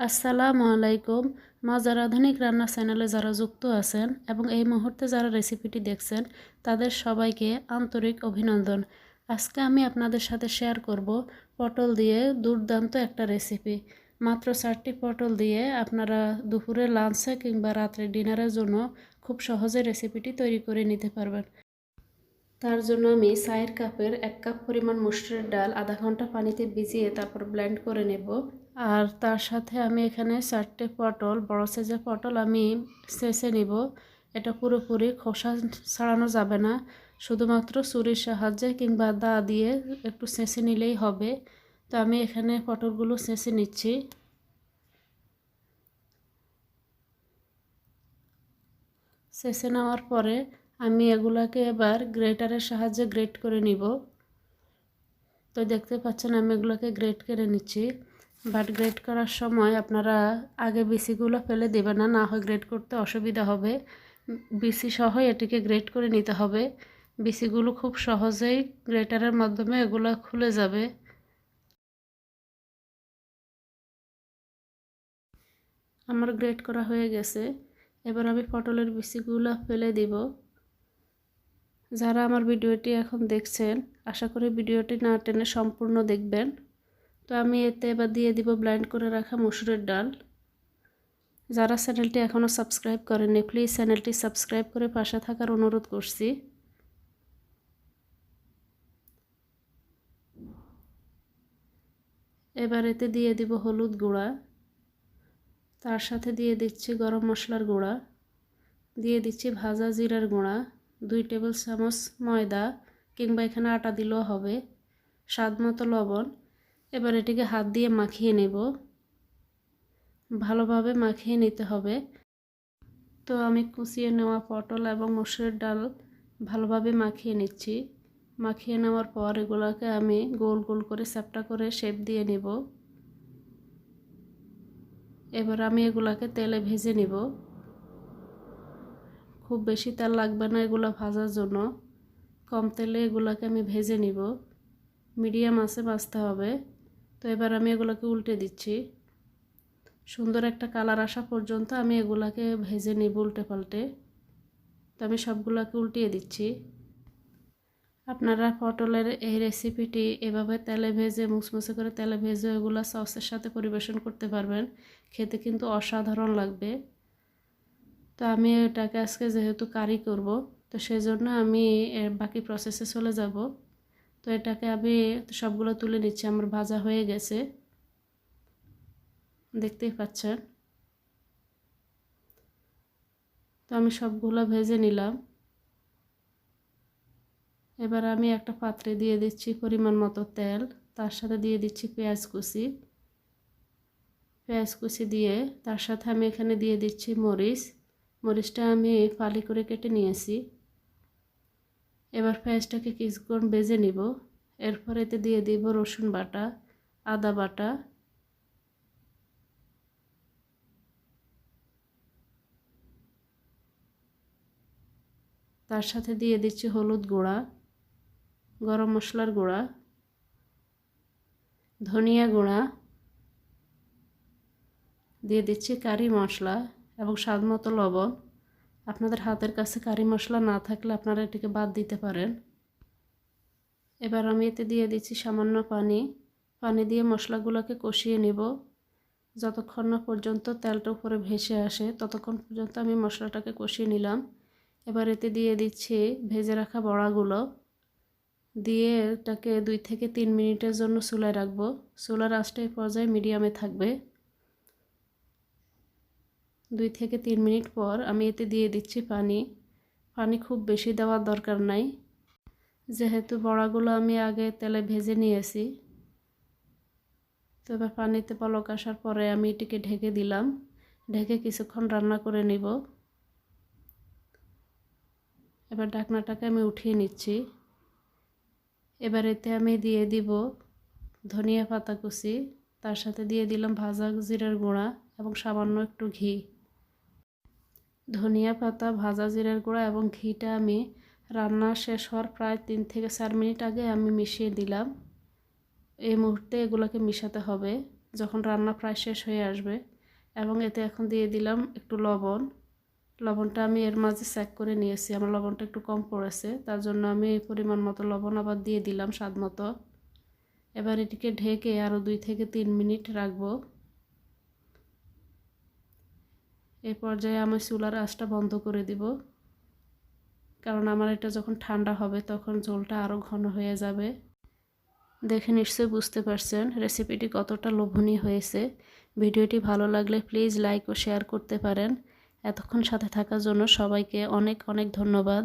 আসসালামু আলাইকুম। মাজার আধুনিক রান্না চ্যানেলে যারা যুক্ত আছেন এবং এই মুহূর্তে যারা রেসিপিটি দেখছেন, তাদের সবাইকে আন্তরিক অভিনন্দন। আজকে আমি আপনাদের সাথে শেয়ার করব পটল দিয়ে দুর্দান্ত একটা রেসিপি। মাত্র চারটি পটল দিয়ে আপনারা দুপুরে লাঞ্চে কিংবা রাত্রে ডিনারের জন্য খুব সহজে রেসিপিটি তৈরি করে নিতে পারবেন। তার জন্য আমি চায়ের কাপের এক কাপ পরিমাণ মুসুরের ডাল আধা ঘণ্টা পানিতে ভিজিয়ে তারপর ব্লেন্ড করে নেব। আর তার সাথে আমি এখানে চারটে পটল, বড় সাইজের পটল আমি চেঁচে নিব। এটা পুরোপুরি খোসা ছাড়ানো যাবে না, শুধুমাত্র চুরির সাহায্যে কিংবা দা দিয়ে একটু চেঁচে নিলেই হবে। তো আমি এখানে পটলগুলো চেঁচে নিচ্ছি। চেঁচে নেওয়ার পরে আমি এগুলাকে এবার গ্রেটারের সাহায্যে গ্রেট করে নিব। তো দেখতে পাচ্ছেন আমি এগুলোকে গ্রেট করে নিচ্ছি। বাট গ্রেড করার সময় আপনারা আগে বিসিগুলো ফেলে দেবেন না না হয় গ্রেড করতে অসুবিধা হবে। বিসি সহ এটিকে গ্রেড করে নিতে হবে। বিসিগুলো খুব সহজেই গ্রেটারের মাধ্যমে এগুলো খুলে যাবে। আমার গ্রেড করা হয়ে গেছে। এবার আমি পটলের বিসিগুলো ফেলে দিব। যারা আমার ভিডিওটি এখন দেখছেন, আশা করি ভিডিওটি না টেনে সম্পূর্ণ দেখবেন। তো আমি এতে এবার দিয়ে দিব ব্লাইন্ড করে রাখা মসুরের ডাল। যারা চ্যানেলটি এখনও সাবস্ক্রাইব করেননি, প্লিজ চ্যানেলটি সাবস্ক্রাইব করে পাশে থাকার অনুরোধ করছি। এবার এতে দিয়ে দিব হলুদ গুঁড়া। তার সাথে দিয়ে দিচ্ছি গরম মশলার গুঁড়া। দিয়ে দিচ্ছি ভাজা জিরার গুঁড়া, দুই টেবিল চামচ ময়দা কিংবা এখানে আটা দিলেও হবে। স্বাদ মতো লবণ। এবার এটিকে হাত দিয়ে মাখিয়ে নেব। ভালোভাবে মাখিয়ে নিতে হবে। তো আমি কুচিয়ে নেওয়া পটল এবং মসুরের ডাল ভালোভাবে মাখিয়ে নিচ্ছি। মাখিয়ে নেওয়ার পর এগুলোকে আমি গোল গোল করে চ্যাপটা করে শেপ দিয়ে নেব। এবার আমি এগুলাকে তেলে ভেজে নিব। খুব বেশি তেল লাগবে না এগুলো ভাজার জন্য। কম তেলে এগুলাকে আমি ভেজে নিব। মিডিয়াম আছে ভাজতে হবে। তো এবার আমি এগুলোকে উল্টে দিচ্ছি। সুন্দর একটা কালার আসা পর্যন্ত আমি এগুলাকে ভেজে নিব উল্টে পাল্টে। তো আমি সবগুলোকে উল্টিয়ে দিচ্ছি। আপনারা পটলের এই রেসিপিটি এভাবে তেলে ভেজে মুসমুসে করে তেলে ভেজে এগুলো সসের সাথে পরিবেশন করতে পারবেন। খেতে কিন্তু অসাধারণ লাগবে। তো আমি এটাকে আজকে যেহেতু কারি করব, তো সেজন্য আমি বাকি প্রসেসে চলে যাব। তো এটাকে আমি সবগুলো তুলে নিচ্ছি, আমার ভাজা হয়ে গেছে। দেখতেই পাচ্ছেন? তো আমি সবগুলো ভেজে নিলাম। এবার আমি একটা পাত্রে দিয়ে দিচ্ছি পরিমাণ মতো তেল, তার সাথে দিয়ে দিচ্ছি পেঁয়াজ কুচি। পেঁয়াজ কুচি দিয়ে তার সাথে আমি এখানে দিয়ে দিচ্ছি মরিচ। মরিচটা আমি ফালি করে কেটে নিয়েছি। এবার পেঁয়াজটাকে কিছুক্ষণ বেজে নিব। এরপর এতে দিয়ে দিব রসুন বাটা, আদা বাটা, তার সাথে দিয়ে দিচ্ছি হলুদ গুঁড়া, গরম মশলার গুঁড়া, ধনিয়া গুঁড়া, দিয়ে দিচ্ছি কারি মশলা এবং স্বাদ মতো লবণ। আপনাদের হাতের কাছে কারি মশলা না থাকলে আপনারা এটিকে বাদ দিতে পারেন। এবার আমি এতে দিয়ে দিচ্ছি সামান্য পানি। পানি দিয়ে মশলাগুলোকে কষিয়ে নিব। যতক্ষণ না পর্যন্ত তেলটা উপরে ভেসে আসে, ততক্ষণ পর্যন্ত আমি মশলাটাকে কষিয়ে নিলাম। এবার এতে দিয়ে দিচ্ছি ভেজে রাখা বড়াগুলো। দিয়ে এটাকে দুই থেকে তিন মিনিটের জন্য চুলায় রাখব। চুলার আঁচটা পর্যায়ে মিডিয়ামে থাকবে। দুই থেকে তিন মিনিট পর আমি এতে দিয়ে দিচ্ছি পানি। পানি খুব বেশি দেওয়ার দরকার নাই। যেহেতু বড়াগুলো আমি আগে তেলে ভেজে নিয়েছি তো এবার পানিতে পলক আসার পরে আমি এটিকে ঢেকে দিলাম। ঢেকে কিছুক্ষণ রান্না করে নিব। এবার ডাকনাটাকে আমি উঠিয়ে নিচ্ছি। এবার এতে আমি দিয়ে দিব ধনিয়া পাতা কুচি, তার সাথে দিয়ে দিলাম ভাজা জিরার গুঁড়া এবং সামান্য একটু ঘি। ধনিয়া পাতা, ভাজা জিরার গুঁড়া এবং ঘিটা আমি রান্না শেষ হওয়ার প্রায় তিন থেকে চার মিনিট আগে আমি মিশিয়ে দিলাম। এই মুহূর্তে এগুলোকে মিশাতে হবে যখন রান্না প্রায় শেষ হয়ে আসবে এবং এতে এখন দিয়ে দিলাম একটু লবণ। লবণটা আমি এর মাঝে চেক করে নিয়েছি, আমার লবণটা একটু কম পড়েছে, তার জন্য আমি এই পরিমাণ মতো লবণ আবার দিয়ে দিলাম স্বাদ মতো। এবার এটিকে ঢেকে আরও দুই থেকে তিন মিনিট রাখব। এই পর্যায়ে আমি চুলার আঁচটা বন্ধ করে দিব। কারণ আমার এটা যখন ঠান্ডা হবে তখন ঝোলটা আরও ঘন হয়ে যাবে। দেখে নিশ্চয়ই বুঝতে পারছেন রেসিপিটি কতটা লোভনীয় হয়েছে। ভিডিওটি ভালো লাগলে প্লিজ লাইক ও শেয়ার করতে পারেন। এতক্ষণ সাথে থাকার জন্য সবাইকে অনেক অনেক ধন্যবাদ।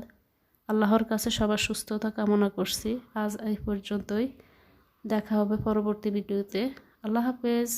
আল্লাহর কাছে সবার সুস্থতা কামনা করছি। আজ এই পর্যন্তই। দেখা হবে পরবর্তী ভিডিওতে। আল্লাহ হাফেজ।